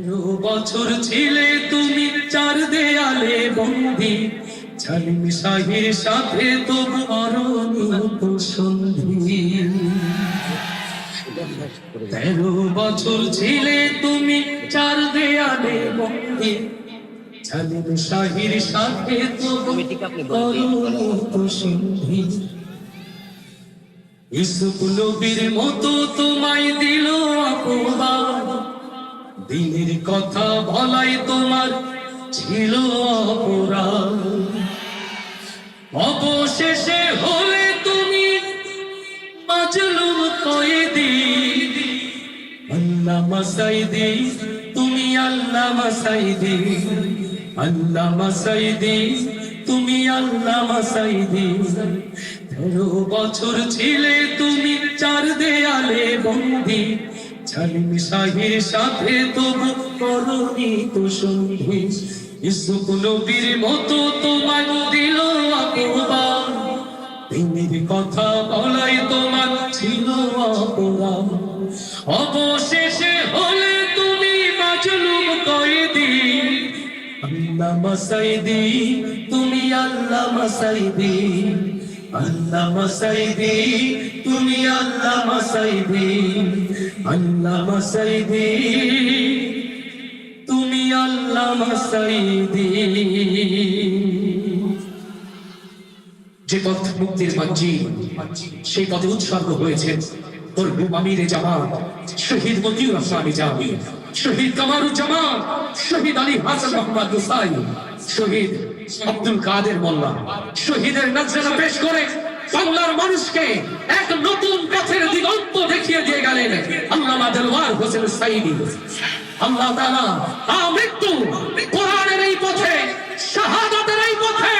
তেরো বছর ছিলে তুমি চার দেয়ালে বন্দি। সাথে তোমার সন্ধি তেরো বছর ছিলে তুমি চার দেয়ালে বন্দি। সাথে তোমার মতো তোমায় দিল দিনের কথা বলাই তোমার ছিল অপরাধ। অবশেষে হলে তুমি আল্লাহ মাসাইদি তুমি আল্লাহ মাসাইদি আল্লাহ মাসাইদি তুমি আল্লাহ মাসাইদি তেরো বছর ছিলে তুমি চার দেয়ালে বন্দি। ছালিম শাহের সাথে তবু করনি তো সন্ধি ইসুক মতো তোমার দিল দিনের কথা বলাই তোমার ছিল অপরাধ। অবশেষে হলে তুমি মাজলুম কয়েদি আল্লাহ মাসাইদি তুমি আল্লাহ মাসাইদি আল্লাহ মাসাইদি তুমি আল্লাহ মাসাইদি আল্লাহ মাসাইদি তুমি আল্লাহ মাসাইদি যে পথ মুক্তির মঞ্জি সেই পথে উৎসর্গ হয়েছে তোর আমিরে জামাত শহীদ মতিউর রহমান জামি, শহীদ কামারুজ্জামান, শহীদ আলী হাসান মোহাম্মদ শহীদ আব্দুল কাদের মোল্লা, শহীদের নজরানা পেশ করে বাংলার মানুষকে এক নতুন পথের দিগন্ত দেখিয়ে দিয়ে গেলেন আল্লামা দেলওয়ার হোসেন সাইদি। আল্লাহ আমৃত্যু কোরআনের এই পথে, শাহাদাতের এই পথে,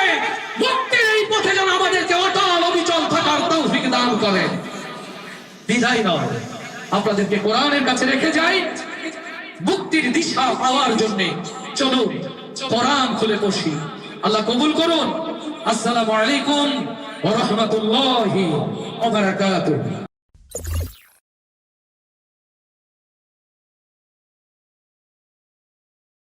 মুক্তির এই পথে যেন আমাদেরকে অটল অবিচল থাকার তৌফিক দান করে। বিদায় নয় আপনাদেরকে কোরআনের কাছে রেখে যাই। মুক্তির দিশা পাওয়ার জন্য চলুন কোরআন খুলে বসি। আল্লাহ কবুল করুন। আসসালামু আলাইকুম। রাহমাতুল্লাহি ওয়া বারাকাতুহু।